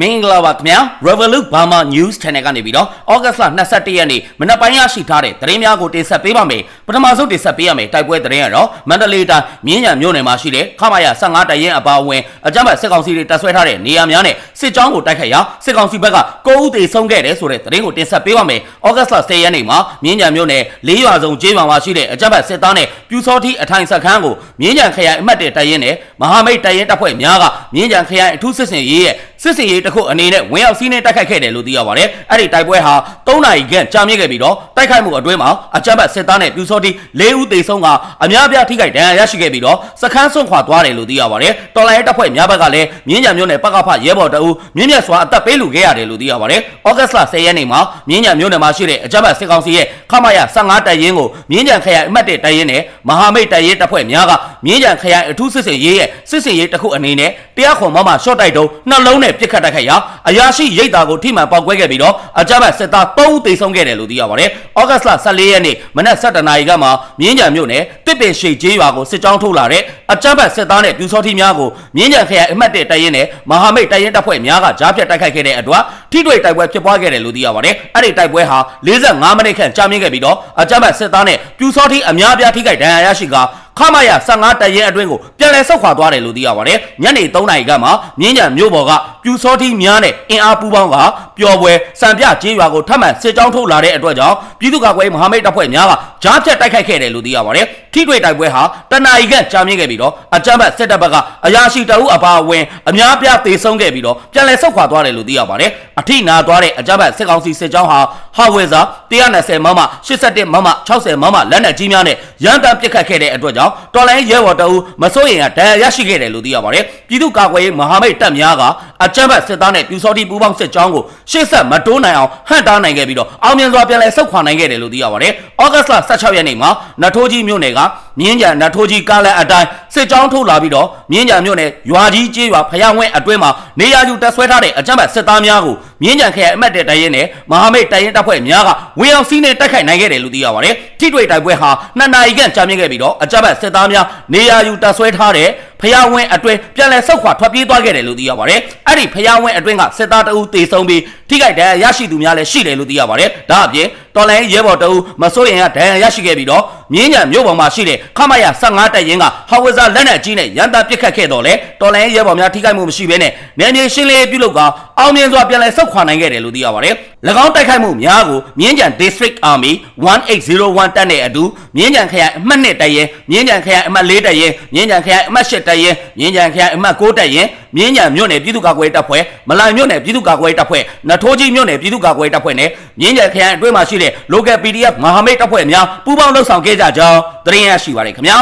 မင်္ဂလာပါခင်ဗျာ Revolut Burma News Channel ကနေပြီးတော့ August လ22ရက်နေ့မနက်ပိုင်းရရှိထားတဲ့သတင်းများကိုတင်ဆက်ပေးပါမယ်ပထမဆုံးတင်ဆက်ပေးရမယ်တိုက်ပွဲသတင်းကတော့မန္တလေးတိုင်းမြင်းညံမြို့နယ်မှာရှိတဲ့ခမာယာ15တရင်အပါအဝင်အကြမ်းဖက်စစ်ကောင်စီတွေတပ်ဆွဲထားတဲ့နေရာများနဲ့စစ်ကြောင်းကိုတိုက်ခိုက်ရာစစ်ကောင်စီဘက်က9ဦးသေဆုံးခဲ့တယ်ဆိုတဲ့သတင်းကိုတင်ဆက်ပေးပါမယ် August လ10ရက်နေ့မှာမြင်းညံမြို့နယ်လေးရွာစုံကျေးရွာမှာရှိတဲ့အကြမ်းဖက်စစ်သားနဲ့ပြူစောတိအထိုင်စခန်းကိုမြင်းညံခရိုင်အမှတ်1တရင်နဲ့မဟာမိတ်တရင်တပ်ဖွဲ့များကမြင်းညံခရိုင်အထူးစစ်စင်ရေးရဲ့ စစ်စင်ရေးတစ်ခုအနေနဲ့ဝင်ရောက်စီးနှင်းတိုက်ခိုက်ခဲ့တယ်လို့သိရပါတယ်။အဲ့ဒီတိုက်ပွဲဟာ3နာရီခန့်ကြာမြင့်ခဲ့ပြီးတော့တိုက်ခိုက်မှုအတွင်းမှာအကြမ်းဖက်စစ်သားနဲ့ပြူစောတိ၄ဦးသေဆုံးကအများပြားထိခိုက်ဒဏ်ရာရရှိခဲ့ပြီးတော့စခန်းဆွန့်ခွာသွားတယ်လို့သိရပါတယ်။တော်လိုင်းတပ်ဖွဲ့များဘက်ကလည်းမြင်းညံမြို့နယ်ပကဖရဲဘော်တအူးမြင်းမြတ်စွာအသက်ပေးလူခဲ့ရတယ်လို့သိရပါတယ်။ဩဂတ်စ်လ10ရက်နေ့မှာမြင်းညံမြို့နယ်မှာရှိတဲ့အကြမ်းဖက်စစ်ကောင်စီရဲ့ခမရ15တပ်ရင်းကိုမြင်းညံခရိုင်အမှတ်1တပ်ရင်းနဲ့မဟာမိတ်တပ်ရင်းတပ်ဖွဲ့များကမြင်းညံခရိုင်အထူးစစ်စင်ရေးရဲ့စစ်စင်ရေးတစ်ခုအနေနဲ့တရားခွန်မမရှော့တိုက်တုံးနှလုံးနဲ့ပြစ်ခတ်တိုက်ခိုက်ရာအရာရှိရိတ်တာကိုထိမှန်ပေါက်ကွဲခဲ့ပြီးတော့အကြမ်းဖက်စစ်သား3ဦးသေဆုံးခဲ့တယ်လို့သိရပါတယ်။ဩဂတ်စ်လ14ရက်နေ့မနက်7:00နာရီကမှမြင်းညံမြို့နယ်တစ်ပင်ရှိကျေးရွာကိုစစ်ကြောင်းထုတ်လာတဲ့အကြမ်းဖက်စစ်သားနဲ့ပြူစောတိများကိုမြင်းညံခရိုင်အမှတ်1တပ်ရင်းနဲ့မဟာမိတ်တပ်ရင်းတပ်ဖွဲ့များကကြားဖြတ်တိုက်ခိုက်ခဲ့တဲ့အတွက်ထိတွေ့တိုက်ပွဲဖြစ်ပွားခဲ့တယ်လို့သိရပါတယ်။အဲ့ဒီတိုက်ပွဲဟာ45မိနစ်ခန့်ကြာမြင့်ခဲ့ပြီးတော့အကြမ်းဖက်စစ်သားနဲ့ပြူစောတိအများပြားထိခိုက်ဒဏ်ရာရရှိကာ ခမရ15တရဲအတွင်းကိုပြန်လည်ဆုတ်ခွာသွားတယ်လို့သိရပါတယ်။ညနေ3နာရီကမှမြင်းကြံမြို့ပေါ်ကပြူစောတိများနဲ့အင်အားပူးပေါင်းကပျော်ပွဲစံပြကျေးရွာကိုထပ်မံစစ်ကြောင်းထုတ်လာတဲ့အတွက်ကြောင့်ပြည်သူ့ကာကွယ်ရေးမဟာမိတ်တပ်ဖွဲ့များကကြားဖြတ်တိုက်ခိုက်ခဲ့တယ်လို့သိရပါတယ်။ထိတွေ့တိုက်ပွဲဟာတနအီကကြာမြင့်ခဲ့ပြီးတော့အကြမ်းဖက်စစ်တပ်ဘက်ကအရာရှိတအုပ်အပါအဝင်အများပြားသေဆုံးခဲ့ပြီးတော့ပြန်လည်ဆုတ်ခွာသွားတယ်လို့သိရပါတယ်။အထိနာသွားတဲ့အကြမ်းဖက်စစ်ကောင်စီစစ်ကြောင်းဟာဟာဝဲစာ120မမ81မမ60မမလက်နက်ကြီးများနဲ့ရန်တမ်းပစ်ခတ်ခဲ့တဲ့အတွက်ကြောင့်တော်လိုင်းရဲဘော်တအုပ်မစိုးရင်ကဒဏ်ရာရရှိခဲ့တယ်လို့သိရပါတယ်။ပြည်သူ့ကာကွယ်ရေးမဟာမိတ်တပ်များကအကြမ်းဖက်စစ်သားနဲ့ပြူစောတိပူးပေါင်းစစ်ကြောင်းကိုရှေ့ဆက်မတိုးနိုင်အောင်ဟန့်တားနိုင်ခဲ့ပြီးတော့အောင်မြင်စွာပြန်လည်ဆုတ်ခွာနိုင်ခဲ့တယ်လို့သိရပါတယ်။ဩဂတ်စ်လ16ရက်နေ့မှာနထိုးကြီးမြို့နယ်ကမြင်းကြံနထိုးကြီးကားလန်အတိုင်းစစ်ကြောင်းထုတ်လာပြီးတော့မြင်းကြံမြို့နယ်ရွာကြီးကျေးရွာဖျားဝင်းအတွင်းမှာနေရာယူတပ်ဆွဲထားတဲ့အကြမ်းဖက်စစ်သားများကို မြင်းကြံခရိုင်အမတ်တဲ့တရင်နဲ့မဟာမိတ်တရင်တပ်ဖွဲ့များကဝင်အောင်စီးနှင်းတိုက်ခိုက်နိုင်ခဲ့တယ်လို့သိရပါတယ်။ထိတွေ့တိုက်ပွဲဟာနှစ်နာရီခန့်ကြာမြင့်ခဲ့ပြီးတော့အကြမ်းဖက်စစ်သားများနေရာယူတပ်ဆွဲထားတဲ့ဖျားဝင်းအတွင်းပြန်လည်ဆုတ်ခွာထွက်ပြေးသွားခဲ့တယ်လို့သိရပါတယ်။အဲ့ဒီဖျားဝင်းအတွင်းကစစ်သားတအုပ်တေဆုံးပြီးထိခိုက်ဒဏ်ရာရရှိသူများလည်းရှိတယ်လို့သိရပါတယ်။ဒါအပြင်တော်လိုင်းရဲဘော်တအုပ်မစိုးရင်ကဒဏ်ရာရရှိခဲ့ပြီးတော့မြင်းညံမြို့ပေါ်မှာရှိတဲ့ခမရ15တပ်ရင်းကဟော်ဝဇာလက်နက်ကြီးနဲ့ရန်တာပစ်ခတ်ခဲ့တော့လေတော်လိုင်းရဲဘော်များထိခိုက်မှုမရှိဘဲနဲ့နယ်မြေရှင်းလင်းရေးပြုလုပ်ကအောင်မြင်စွာပြန်လည်ဆုတ်ခွာနိုင်ခဲ့တယ်လို့သိရပါတယ်။၎င်းတိုက်ခိုက်မှုများကိုမြင်းကြံ District Army 1801တပ်နဲ့အတူမြင်းကြံခရိုင်အမှတ်1တပ်ရင်းမြင်းကြံခရိုင်အမှတ်4တပ်ရင်းမြင်းကြံခရိုင်အမှတ်8တပ်ရင်းမြင်းကြံခရိုင်အမှတ်9တပ်ရင်းမြင်းကြံမြို့နယ်ပြည်သူ့ကာကွယ်ရေးတပ်ဖွဲ့မလိုင်မြို့နယ်ပြည်သူ့ကာကွယ်ရေးတပ်ဖွဲ့နထိုးကြီးမြို့နယ်ပြည်သူ့ကာကွယ်ရေးတပ်ဖွဲ့နဲ့မြင်းကြံခရိုင်အတွင်းမှာရှိတဲ့ local PDF မဟာမိတ်တပ်ဖွဲ့များပူးပေါင်းလှုပ်ဆောင်ခဲ့ကြကြောင်းသတင်းရရှိပါရခင်ဗျာ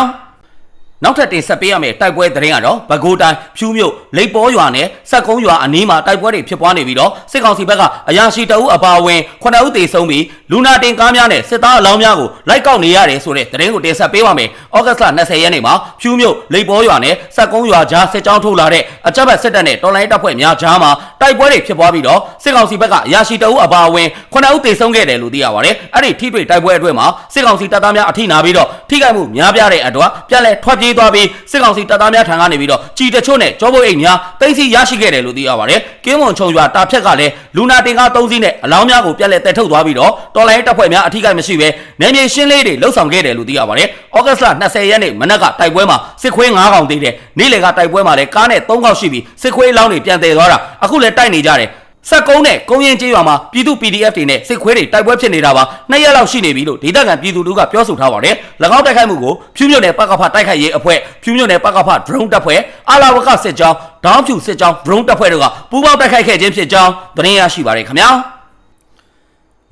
နောက်ထပ်တင်ဆက်ပေးရမယ့်တိုက်ပွဲသတင်းကတော့ပဲခူးတိုင်းဖြူးမြို့လိပ်ပေါ်ရွာနဲ့စက်ကုန်းရွာအနီးမှာတိုက်ပွဲတွေဖြစ်ပွားနေပြီးတော့စစ်ကောင်စီဘက်ကအရာရှိတအုပ်အပါအဝင်9ဦးသေဆုံးပြီးလူနာတင်ကားများနဲ့စစ်သားအလောင်းများကိုလိုက်ကောက်နေရတယ်ဆိုတဲ့သတင်းကိုတင်ဆက်ပေးပါမယ်။ဩဂတ်စ်လ20ရက်နေ့မှာဖြူးမြို့လိပ်ပေါ်ရွာနဲ့စက်ကုန်းရွာကြားစစ်ကြောင်းထုတ်လာတဲ့အကြမ်းဖက်စစ်တပ်နဲ့တော်လိုင်းတပ်ဖွဲ့များကြားမှာတိုက်ပွဲတွေဖြစ်ပွားပြီးတော့စစ်ကောင်စီဘက်ကအရာရှိတအုပ်အပါအဝင်9ဦးသေဆုံးခဲ့တယ်လို့သိရပါတယ်။အဲ့ဒီထိတွေ့တိုက်ပွဲအတွင်းမှာစစ်ကောင်စီတပ်သားများအထိနာပြီးတော့ထိခိုက်မှုများပြားတဲ့အတွက်ပြန်လည်ထွက်ပြေးသွားပြီးစစ်ကောင်စီတပ်သားများထံကနေပြီးတော့ကြီးတချို့နဲ့ကြောပုတ်အိတ်များတင်စီရရှိခဲ့တယ်လို့သိရပါတယ်။ကင်းမွန်ချုံရွာတာဖြက်ကလည်းလူနာတင်ကား၃စီးနဲ့အလောင်းများကိုပြန်လည်တက်ထုတ်သွားပြီးတော့တော်လိုင်းတပ်ဖွဲ့များအထိကိမရှိဘဲနယ်မြေရှင်းလေးတွေလှုပ်ဆောင်ခဲ့တယ်လို့သိရပါတယ်။ဩဂတ်စ်လ20ရက်နေ့မနက်ကတိုက်ပွဲမှာစစ်ခွေး9កောင်သေးတယ်။နေ့လယ်ကတိုက်ပွဲမှာလည်းကားနဲ့3កောင်ရှိပြီးစစ်ခွေးလောင်းတွေပြန်တည်သွားတာအခုလည်းတိုက်နေကြတယ်။ စက်ကုန်းနဲ့ကုန်းရင်ကျေးရွာမှာပြည်သူ PDF တွေနဲ့စစ်ခွေးတွေတိုက်ပွဲဖြစ်နေတာပါနှစ်ရက်လောက်ရှိနေပြီလို့ဒေသခံပြည်သူတို့ကပြောဆိုထားပါတယ်၎င်းတိုက်ခိုက်မှုကိုဖြူးမြို့နယ်ပကဖတိုက်ခိုက်ရေးအဖွဲ့ဖြူးမြို့နယ်ပကဖ drone တပ်ဖွဲ့အာလာဝကစစ်ကြောင်းဒေါင်းဖြူစစ်ကြောင်း drone တပ်ဖွဲ့တို့ကပူးပေါင်းတိုက်ခိုက်ခဲ့ခြင်းဖြစ်ကြောင်းသတင်းရရှိပါရခင်ဗျာ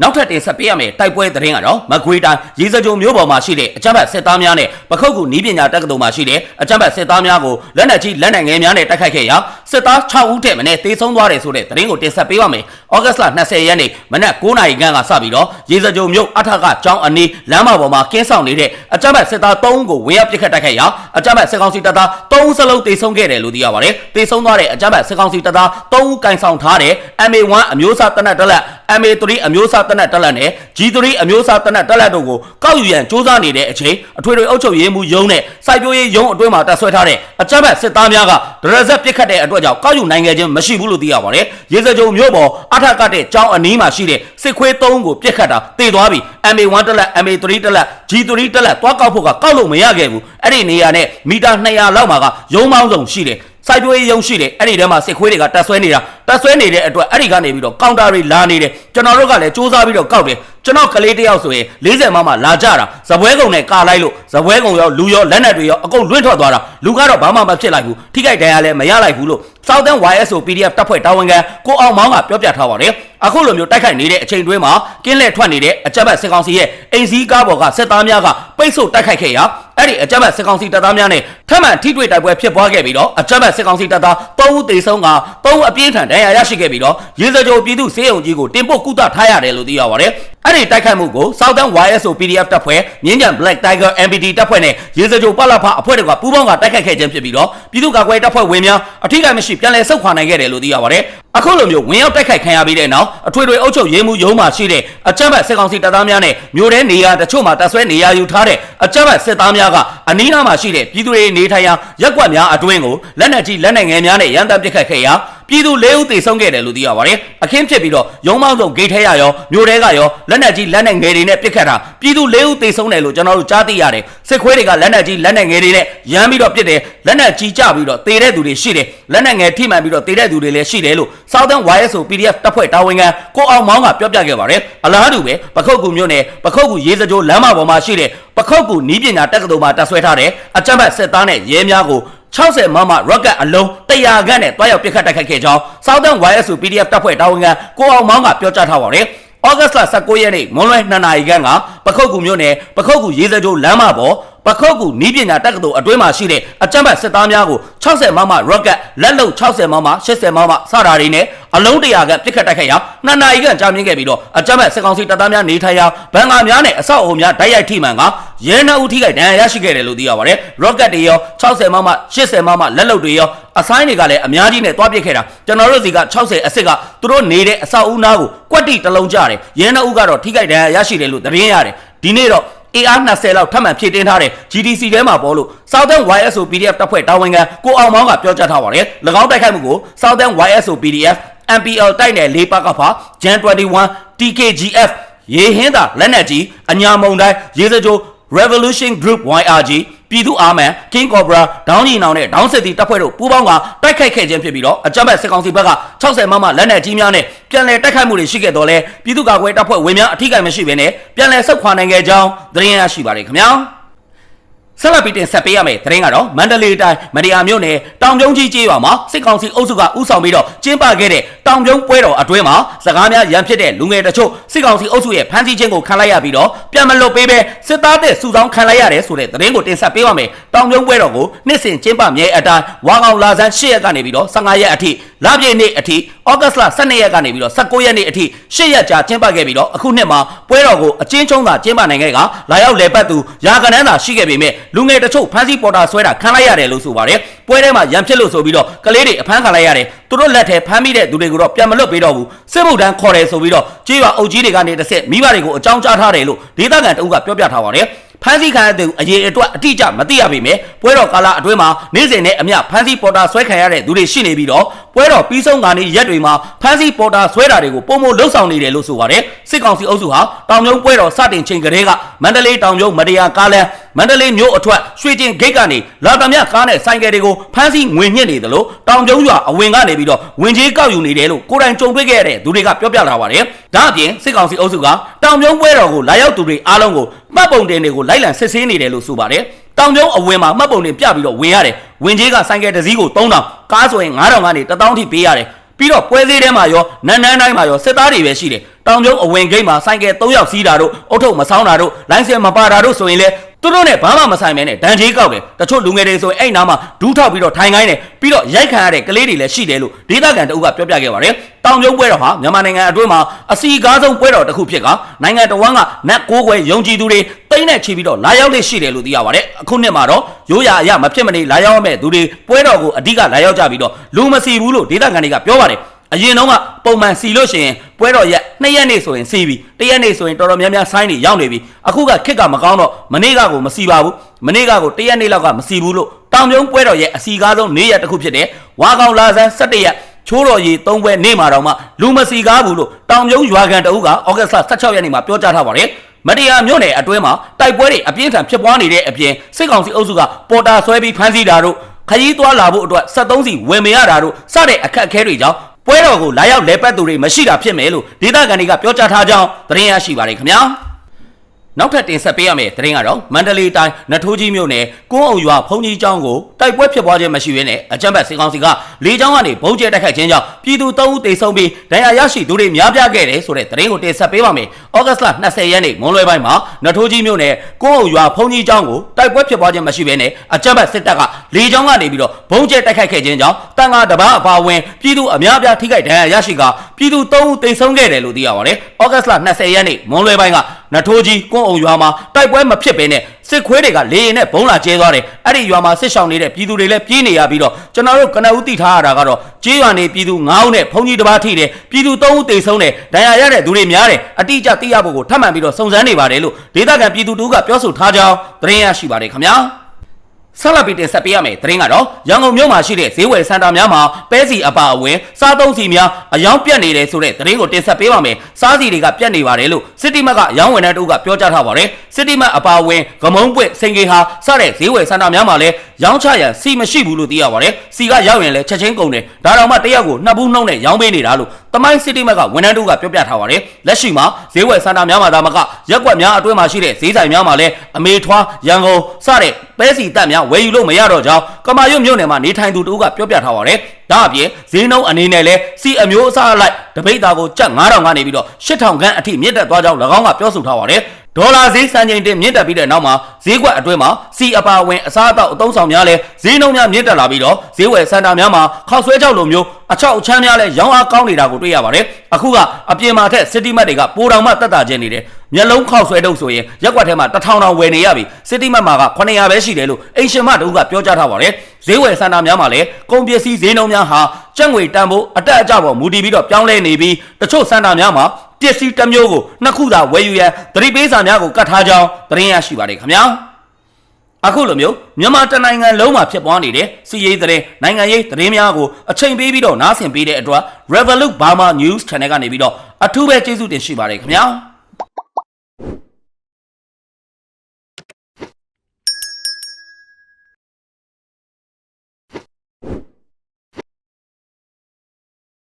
နောက်ထပ်တင်ဆက်ပေးရမယ့်တိုက်ပွဲသတင်းကတော့မကွေးတိုင်းရေစကြိုမျိုးပေါ်မှာရှိတဲ့အကြမ်းဖက်စစ်သားများနဲ့ပခုတ်ကူနီးပညာတက္ကသိုလ်မှာရှိတဲ့အကြမ်းဖက်စစ်သားများကိုလက်နက်ကြီးလက်နက်ငယ်များနဲ့တိုက်ခိုက်ခဲ့ရာစစ်သား6ဦးထက်မနည်းသေဆုံးသွားတယ်ဆိုတဲ့သတင်းကိုတင်ဆက်ပေးပါမယ်။ဩဂတ်စ်လ20ရက်နေ့မနက်9:00နာရီခန့်ကစပြီးတော့ရေစကြိုမျိုးအထက်ကကျောင်းအနီးလမ်းမပေါ်မှာကင်းဆောင်နေတဲ့အကြမ်းဖက်စစ်သား3ဦးကိုဝေယျပစ်ခတ်တိုက်ခိုက်ရာအကြမ်းဖက်စစ်ကောင်စီတပ်သား3ဦးစလုံးသေဆုံးခဲ့တယ်လို့သိရပါတယ်။သေဆုံးသွားတဲ့အကြမ်းဖက်စစ်ကောင်စီတပ်သား3ဦးကင်ဆောင်ထားတဲ့ MA1 အမျိုးအစားတနက်တလက် MA3 အမျိုးအစားနက်တက်လက်နဲ့ G3 အမျိုးအစားတက်နက်တက်လက်တို့ကိုကောက်ယူရန်စ조사နေတဲ့အချိန်အထွေထွေအုပ်ချုပ်ရေးမှူးရုံးနဲ့စိုက်ပျိုးရေးရုံးအတွင်းမှာတပ်ဆွဲထားတဲ့အကြမ်းဖက်စစ်သားများကဒရဇက်ပစ်ခတ်တဲ့အတွက်ကြောင့်ကောက်ယူနိုင်ခဲ့ခြင်းမရှိဘူးလို့သိရပါတယ်။ရေစကြုံမြို့ပေါ်အထက်ကတဲ့ကျောင်းအနီးမှာရှိတဲ့စစ်ခွေး၃ကိုပစ်ခတ်တာတည်သွားပြီ MA1 တက်လက် MA3 တက်လက် G3 တက်လက်တွားကောက်ဖို့ကကောက်လို့မရခဲ့ဘူး။အဲ့ဒီနေရာနဲ့မီတာ200လောက်မှာကရုံးမောင်းဆောင်ရှိတယ်။ စိုက်ပျိုးရေးရုံရှိတယ်အဲ့ဒီထဲမှာစစ်ခွေးတွေကတက်ဆွဲနေတာတက်ဆွဲနေတဲ့အတွက်အဲ့ဒီကနေပြီးတော့ကောင်တာတွေလာနေတယ်ကျွန်တော်တို့ကလည်းစူးစမ်းပြီးတော့ကောက်တယ်ကျွန်တော်ကလေးတယောက်ဆိုရင်40မမလာကြတာဇပွဲကုံနဲ့ကာလိုက်လို့ဇပွဲကုံရောလူရောလက်နက်တွေရောအကုန်လွင့်ထွက်သွားတာလူကတော့ဘာမှမဖြစ်လိုက်ဘူးထိခိုက်ဒဏ်ရာလည်းမရလိုက်ဘူးလို့ Southern YSO PDF တပ်ဖွဲ့တာဝန်ခံကိုအောင်မောင်းကပြောပြထားပါတယ်အခုလိုမျိုးတိုက်ခိုက်နေတဲ့အချိန်တွင်းမှာကင်းလက်ထွက်နေတဲ့အကြမ်းဖက်စစ်ကောင်စီရဲ့အိမ်စည်းကားပေါ်ကစစ်သားများကပိတ်ဆို့တိုက်ခိုက်ခဲ့ရာအဲ့ဒီအကြမ်းဖက်စစ်ကောင်စီတပ်သားများနဲ့ ထပ်မံထိတွေ့တိုက်ပွဲဖြစ်ပွားခဲ့ပြီးတော့အကြမ်းဖက်စစ်ကောင်စီတပ်သား3ဦးသေဆုံးက3ဦးအပြင်းထန်ဒဏ်ရာရရှိခဲ့ပြီးတော့ရေစကြိုပြည်သူစေယုံကြီးကိုတင်ပို့ကုသထားရတယ်လို့သိရပါတယ်အဲ့ဒီတိုက်ခိုက်မှုကို Southern YSO PDF တပ်ဖွဲ့မြင်းကြံ Black Tiger MPD တပ်ဖွဲ့နဲ့ရေစကြိုပလဖအဖွဲ့တွေကပူးပေါင်းကတိုက်ခိုက်ခဲ့ခြင်းဖြစ်ပြီးတော့ပြည်သူ့ကာကွယ်တပ်ဖွဲ့ဝင်များအထူးကမရှိပြန်လည်ဆုတ်ခွာနိုင်ခဲ့တယ်လို့သိရပါတယ်အခုလိုမျိုးဝင်ရောက်တိုက်ခိုက်ခံရပြီးတဲ့နောက်အထွေထွေအုပ်ချုပ်ရေးမှူးရုံးမှရှိတဲ့အကြမ်းဖက်စစ်ကောင်စီတပ်သားများနဲ့မြို့ထဲနေရာတချို့မှာတပ်ဆွဲနေရာယူထားတဲ့အကြမ်းဖက်စစ်သားများကအနီးနားမှာရှိတဲ့ပြည်သူတွေနေထိုင်ရာရက်ကွက်များအတွင်းကိုလက်နက်ကြီးလက်နက်ငယ်များနဲ့ရန်တပ်ပစ်ခတ်ခဲ့ရာ ပြည်သူ၄ဦးသေဆုံးခဲ့တယ်လို့သိရပါတယ်။အခင်းဖြစ်ပြီးတော့ရုံးမောင်းဆုံးဂိတ်ထဲရရောမြို့ထဲကရောလက်နက်ကြီးလက်နက်ငယ်တွေနဲ့ပစ်ခတ်တာပြည်သူ၄ဦးသေဆုံးတယ်လို့ကျွန်တော်တို့ကြားသိရတယ်။စစ်ခွေးတွေကလက်နက်ကြီးလက်နက်ငယ်တွေနဲ့ရမ်းပြီးတော့ပစ်တယ်လက်နက်ကြီးကြပြီးတော့သေတဲ့သူတွေရှိတယ်လက်နက်ငယ်ထိမှန်ပြီးတော့သေတဲ့သူတွေလည်းရှိတယ်လို့ Southern YSO PDF တပ်ဖွဲ့တာဝန်ခံကိုအောင်မောင်းကပြောပြခဲ့ပါတယ်။အလားတူပဲပခုတ်ကူမြို့နယ်ပခုတ်ကူရေစကြိုလမ်းမပေါ်မှာရှိတဲ့ပခုတ်ကူနီးပညာတက္ကသိုလ်မှာတပ်ဆွဲထားတဲ့အကြမ်းဖက်စစ်သားနဲ့ရဲများကို 60မမ rocket အလုံး100ခန့်နဲ့တွားရောက်ပစ်ခတ်တိုက်ခိုက်ခဲ့ကြောင်း Southern YSU PDF တပ်ဖွဲ့တာဝန်ခံကိုအောင်မောင်းကပြောကြားထားပါတယ်။ဩဂတ်စ်လ19ရက်နေ့မွန်းလွဲ2နာရီခန့်က ပခုတ်ကူမြို့နယ်ပခုတ်ကူရေစကြိုလမ်းမပေါ်ပခုတ်ကူနီးပညာတက္ကသိုလ်အတွင်းမှာရှိတဲ့အကြမ်းဖက်စစ်သားများကို60မမ rocket လက်လုံ60မမ80မမစတာတွေနဲ့အလုံးတရာကပြစ်ခတ်တိုက်ခိုက်ရာနှစ်နာရီခန့်ကြာမြင့်ခဲ့ပြီးတော့အကြမ်းဖက်စစ်ကောင်စီတပ်သားများနေထိုင်ရာဘန်ကာများနဲ့အဆောက်အအုံများတိုက်ရိုက်ထိမှန်ကရဲနှအုပ်ထိခိုက်ဒဏ်ရာရရှိခဲ့တယ်လို့သိရပါတယ်။ rocket တွေရော60မမ80မမလက်လုံတွေရောအဆိုင်တွေကလည်းအများကြီးနဲ့တွားပစ်ခဲ့တာကျွန်တော်တို့စီက60အစ်စ်ကသူတို့နေတဲ့အဆောက်အဦနားကိုကွက်တိတစ်လုံးကြတယ်ရဲနှအုပ်ကတော့ထိခိုက်ဒဏ်ရာရရှိတယ်လို့သတင်းရတယ် ဒီနေ့တော့ AR 20လောက်ထပ်မံဖြည့်တင်းထားတဲ့ GDC ထဲမှာပေါ်လို့ Southern YSO PDF တပ်ဖွဲ့တာဝန်ခံကိုအောင်မောင်းကပြောကြားထားပါတယ်။၎င်းတိုက်ခိုက်မှုကို Southern YSO PDF MPL တိုက်နယ်၄ပါကဖာ Gen 21 TKGF ရေဟင်းသာလက်နက်ကြီးအညာမုံတိုင်းရေစကြို Revolution Group YRG ပြည်သူ့အာမန် King Cobra ဒေါင်းညီနောင်နဲ့ဒေါင်းစစ်တီတပ်ဖွဲ့တို့ပူးပေါင်းကတိုက်ခိုက်ခဲ့ခြင်းဖြစ်ပြီးတော့အကြမ်းဖက်စစ်ကောင်စီဘက်က60မမလက်နက်ကြီးများနဲ့ပြန်လည်တိုက်ခိုက်မှုတွေရှိခဲ့တော့လဲပြည်သူ့ကာကွယ်တပ်ဖွဲ့ဝင်များအထိကိမရှိဘဲနဲ့ပြန်လည်ဆုတ်ခွာနိုင်ခဲ့ကြောင်းသတင်းရရှိပါတယ်ခင်ဗျာ ဆက်လက်ပြီးတင်ဆက်ပေးရမယ့်သတင်းကတော့မန္တလေးတိုင်းမရယာမြို့နယ်တောင်ပြုံးကြီးကျေးရွာမှာစစ်ကောင်စီအုပ်စုကဥဆောင်ပြီးတော့ကျင်းပခဲ့တဲ့တောင်ပြုံးပွဲတော်အတွင်းမှာစကားများရန်ဖြစ်တဲ့လူငယ်တချို့စစ်ကောင်စီအုပ်စုရဲ့ဖမ်းဆီးခြင်းကိုခံလိုက်ရပြီးတော့ပြန်မလွတ်ပေးဘဲစစ်သားတဲ့စုဆောင်ခံလိုက်ရတယ်ဆိုတဲ့သတင်းကိုတင်ဆက်ပေးပါမယ်တောင်ပြုံးပွဲတော်ကိုနှစ်စဉ်ကျင်းပမြဲအတိုင်းဝါကောင်လာဆန်း၈ရက်ကနေပြီးတော့15ရက်အထိ လပြည့်နေ့အထိဩဂတ်လ12ရက်ကနေပြီးတော့19ရက်နေ့အထိ8ရက်ကြာကျင်းပခဲ့ပြီးတော့အခုနှစ်မှာပွဲတော်ကိုအချင်းချုံးသာကျင်းပနိုင်ခဲ့ကလာရောက်လေပတ်သူရာကနန်းသာရှိခဲ့ပေမဲ့လူငယ်တချို့ဖမ်းဆီးပေါ်တာဆွဲတာခံလိုက်ရတယ်လို့ဆိုပါတယ်ပွဲထဲမှာရန်ဖြစ်လို့ဆိုပြီးတော့ကလေးတွေအဖမ်းခံလိုက်ရတယ်သူတို့လက်ထဲဖမ်းမိတဲ့သူတွေကိုတော့ပြန်မလွတ်ပေးတော့ဘူးစစ်မှုထမ်းခေါ်တယ်ဆိုပြီးတော့ကြေးရွာအုပ်ကြီးတွေကနေတစ်ဆက်မိဘတွေကိုအကြောင်းကြားထားတယ်လို့ဒေသခံတအုပ်ကပြောပြထားပါတယ် ဖမ်းဆီးခံရတဲ့အရေးအတွက်အတိအကျမသိရပေမဲ့ပွဲတော်ကာလအတွင်းမှာနေ့စဉ်နဲ့အမျှဖမ်းဆီးပေါ်တာဆွဲခံရတဲ့သူတွေရှိနေပြီးတော့ပွဲတော်ပြီးဆုံးကနေရက်တွေမှာဖမ်းဆီးပေါ်တာဆွဲတာတွေကိုပုံမလှုပ်ဆောင်နေတယ်လို့ဆိုပါတယ်စစ်ကောင်စီအုပ်စုဟာတောင်ကျုံပွဲတော်စတင်ချိန်ကလေးကမန္တလေးတောင်ကျုံမတရားကားလမ်းမန္တလေးမြို့အထွက်ရွှေကျင်ဂိတ်ကနေလာသမျှကားနဲ့ဆိုင်ကယ်တွေကိုဖမ်းဆီးငွေညှစ်နေတယ်လို့တောင်ကျုံရွာအဝင်ကနေပြီးတော့ဝင်ကြီးကောက်ယူနေတယ်လို့ကိုယ်တိုင်ကြုံတွေ့ခဲ့ရတဲ့သူတွေကပြောပြလာပါတယ်ဒါအပြင်စစ်ကောင်စီအုပ်စုကတောင်ကျုံပွဲတော်ကိုလာရောက်သူတွေအားလုံးကိုမှတ်ပုံတင်တွေကိုလိုက်လံစစ်ဆေးနေတယ်လို့ဆိုပါတယ်တောင်ကျုံအဝင်မှာမှတ်ပုံတင်ပြပြီးတော့ဝင်ရတယ်ဝင်ကြီးကဆိုင်ကယ်တစ်စီးကို3000ကားဆိုရင်9000ကနေ1000ထိပေးရတယ်ပြီးတော့ပွဲသေးထဲမှာရောနန်းနန်းတိုင်းမှာရောစစ်သားတွေပဲရှိတယ်တောင်ကျုံအဝင်ဂိတ်မှာဆိုင်ကယ်3ယောက်စီးတာတို့အုတ်ထုပ်မဆောင်းတာတို့လိုင်းစင်မပါတာတို့ဆိုရင်လေ သူတို့နဲ့ဘာမှမဆိုင်မဲနဲ့ဒဏ်ကြီးကောက်တယ်တချို့လူငယ်တွေဆိုရင်အဲ့နားမှာဒူးထောက်ပြီးတော့ထိုင်ခိုင်းတယ်ပြီးတော့ရိုက်ခံရတဲ့ကလေးတွေလည်းရှိတယ်လို့ဒေသခံတအုပ်ကပြောပြခဲ့ပါတယ်တောင်ကျုံပွဲတော်ဟာမြန်မာနိုင်ငံအတွင်းမှာအစီအကားဆုံးပွဲတော်တစ်ခုဖြစ်ကနိုင်ငံတော်ဝန်ကနတ်ကိုးကွယ်ယုံကြည်သူတွေတိမ့်နဲ့ချီပြီးတော့လာရောက်နေရှိတယ်လို့သိရပါတယ်အခုနှစ်မှာတော့ရိုးရာအရမဖြစ်မနေလာရောက်ရမယ့်သူတွေပွဲတော်ကိုအဓိကလာရောက်ကြပြီးတော့လူမစီဘူးလို့ဒေသခံတွေကပြောပါတယ် အရင်တော့ကပုံမှန်စီလို့ရှိရင်ပွဲတော်ရက်နှစ်ရက်နေဆိုရင်စီပြီတစ်ရက်နေဆိုရင်တော်တော်များများဆိုင်းနေရောက်နေပြီအခုကခက်ကမကောင်းတော့မနေ့ကကိုမစီပါဘူးမနေ့ကကိုတစ်ရက်နေလောက်ကမစီဘူးလို့တောင်ပြုံးပွဲတော်ရဲ့အစီကားဆုံးနေ့ရက်တစ်ခုဖြစ်တယ်ဝါကောင်လာဆန်း17ရက်ချိုးတော်ရီ၃ပွဲနေမှာတော့မှလူမစီကားဘူးလို့တောင်ပြုံးရွာကန်တအုပ်ကဩဂတ်စ်လ16ရက်နေ့မှာပြောကြားထားပါတယ်မတရားမြို့နယ်အတွင်းမှာတိုက်ပွဲတွေအပြင်းထန်ဖြစ်ပွားနေတဲ့အပြင်စစ်ကောင်စီအုပ်စုကပေါ်တာဆွဲပြီးဖမ်းဆီးတာတို့ခရီးသွားလာဖို့အတွက်73စီဝင်မရတာတို့စတဲ့အခက်အခဲတွေကြောင့် ပွဲတော်ကိုလာရောက်လဲပတ်သူတွေမရှိတာဖြစ်မယ်လို့ဒေသခံတွေကပြောကြားထားကြောင်းသတင်းရရှိပါတယ်ခင်ဗျာ နောက်ထပ်တင်ဆက်ပေးရမယ့်သတင်းကတော့မန္တလေးတိုင်းနထိုးကြီးမြို့နယ်ကုန်းအုံရွာဖုန်ကြီးကျောင်းကိုတိုက်ပွဲဖြစ်ပွားခြင်းမရှိဘဲနဲ့အကြမ်းဖက်စစ်ကောင်စီကလေကြောင်းကနေဘုံကျဲတိုက်ခိုက်ခြင်းကြောင့်ပြည်သူ၃ဦးသေဆုံးပြီးဒဏ်ရာရရှိသူတွေများပြားခဲ့တယ်ဆိုတဲ့သတင်းကိုတင်ဆက်ပေးပါမယ်။ဩဂတ်စ်လ20ရက်နေ့မွန်းလွဲပိုင်းမှာနထိုးကြီးမြို့နယ်ကုန်းအုံရွာဖုန်ကြီးကျောင်းကိုတိုက်ပွဲဖြစ်ပွားခြင်းမရှိဘဲနဲ့အကြမ်းဖက်စစ်တပ်ကလေကြောင်းကနေပြီးတော့ဘုံကျဲတိုက်ခိုက်ခဲ့ခြင်းကြောင့်တန်ဃာတပားအပါအဝင်ပြည်သူအများပြားထိခိုက်ဒဏ်ရာရရှိကပြည်သူ၃ဦးသေဆုံးခဲ့တယ်လို့သိရပါတယ်။ဩဂတ်စ်လ20ရက်နေ့မွန်းလွဲပိုင်းကနထိုးကြီးကုန်းအုံရွာမှာတိုက်ပွဲမဖြစ်ဘဲနဲ့စစ်ခွေးတွေကလေရင်နဲ့ဘုံလာကျဲသွားတယ်အဲ့ဒီရွာမှာစစ်ဆောင်နေတဲ့ပြည်သူတွေလည်းပြေးနေရပြီးတော့ကျွန်တော်တို့ကနဦးတိထားရတာကတော့ကျေးရွာနေပြည်သူ9ဦးနဲ့ဘုံကြီးတစ်ပါးထိတယ်ပြည်သူ3ဦးတေဆုံးတယ်ဒဏ်ရာရတဲ့သူတွေများတယ်အတိအကျသိရဖို့ကိုထပ်မံပြီးတော့စုံစမ်းနေပါတယ်လို့ဒေသခံပြည်သူတို့ကပြောဆိုထားကြောင်းသတင်းရရှိပါတယ်ခင်ဗျာ ဆက်လက်ပြီးတင်ဆက်ပေးရမယ်သတင်းကတော့ရန်ကုန်မြို့မှာရှိတဲ့ဈေးဝယ်စင်တာများမှာပဲစီအပါအဝင်စားသုံးစီများအယောင်ပြတ်နေတယ်ဆိုတဲ့သတင်းကိုတင်ဆက်ပေးပါမယ်စားစီတွေကပြတ်နေပါတယ်လို့စစ်တီမတ်ကအယောင်ဝန်ထမ်းတို့ကပြောကြားထားပါတယ်စစ်တီမတ်အပါအဝင်ဂမုံပွင့်စင်ကေဟာစတဲ့ဈေးဝယ်စင်တာများမှာလည်း ရောင်းချရန်စီမရှိဘူးလို့သိရပါတယ်စီကရောက်ရင်လည်းချက်ချင်းကုန်တယ်ဒါတော့မှတရက်ကိုနှစ်ဘူးနှုံးနဲ့ရောင်းပေးနေတာလို့တမိုင်းစစ်တီမတ်ကဝန်ထမ်းတို့ကပြောပြထားပါတယ်လက်ရှိမှာဈေးဝယ်စင်တာများမှာဒါမှကရက်ကွက်များအတွင်းမှာရှိတဲ့ဈေးဆိုင်များမှာလည်းအမေထွားရန်ကုန်စတဲ့ပဲစီတက်များဝယ်ယူလို့မရတော့ကြောင်းကမာရွတ်မြို့နယ်မှာနေထိုင်သူတို့ကပြောပြထားပါတယ်။ဒါအပြင်ဈေးနှုန်းအနေနဲ့လည်းစီအမျိုးအစားအလိုက်တပိတ်သားကိုကျပ်9000ကနေပြီးတော့8000ခန်းအထိမြင့်တက်သွားကြောင်း၎င်းကပြောဆိုထားပါတယ်။ ဒေါ်လာဈေးစံချိန်တင်မြင့်တက်ပြီးတဲ့နောက်မှာဈေးကွက်အတွင်းမှာစီအပါဝင်အစားအသောက်အသုံးဆောင်များလည်းဈေးနှုန်းများမြင့်တက်လာပြီးတော့ဈေးဝယ်စင်တာများမှာခောက်ဆွဲကြောက်လိုမျိုးအချောက်အချမ်းများလည်းရောင်းအားကောင်းနေတာကိုတွေ့ရပါတယ်။အခုကအပြင်မှာထက်စစ်တီမတ်တွေကပိုတောင်မှတက်တာကျင်းနေတယ်။မျက်လုံးခောက်ဆွဲတုပ်ဆိုရင်ရက်ကွက်ထဲမှာ1000တောင်ဝယ်နေရပြီစစ်တီမတ်မှာက900ပဲရှိတယ်လို့အိမ်ရှင်မတို့ကပြောကြားထားပါတယ်။ဈေးဝယ်စင်တာများမှာလည်းကုန်ပစ္စည်းဈေးနှုန်းများဟာကျပ်ငွေတန်ဖိုးအတက်အကျပေါ်မူတည်ပြီးတော့ပြောင်းလဲနေပြီးတချို့စင်တာများမှာ ပစ္စည်းတစ်မျိုးကိုနှစ်ခုသာဝယ်ယူရန်သတိပေးစာများကိုကတ်ထားကြောင်းသတင်းရရှိပါတယ်ခင်ဗျာအခုလိုမျိုးမြန်မာတနိုင်ငံလုံးမှာဖြစ်ပွားနေတဲ့စီးရေးသတင်းနိုင်ငံရေးသတင်းများကိုအချိန်ပေးပြီးတော့နားဆင်ပေးတဲ့အတွက် Revolut Burma News Channel ကနေပြီးတော့အထူးပဲကျေးဇူးတင်ရှိပါတယ်ခင်ဗျာ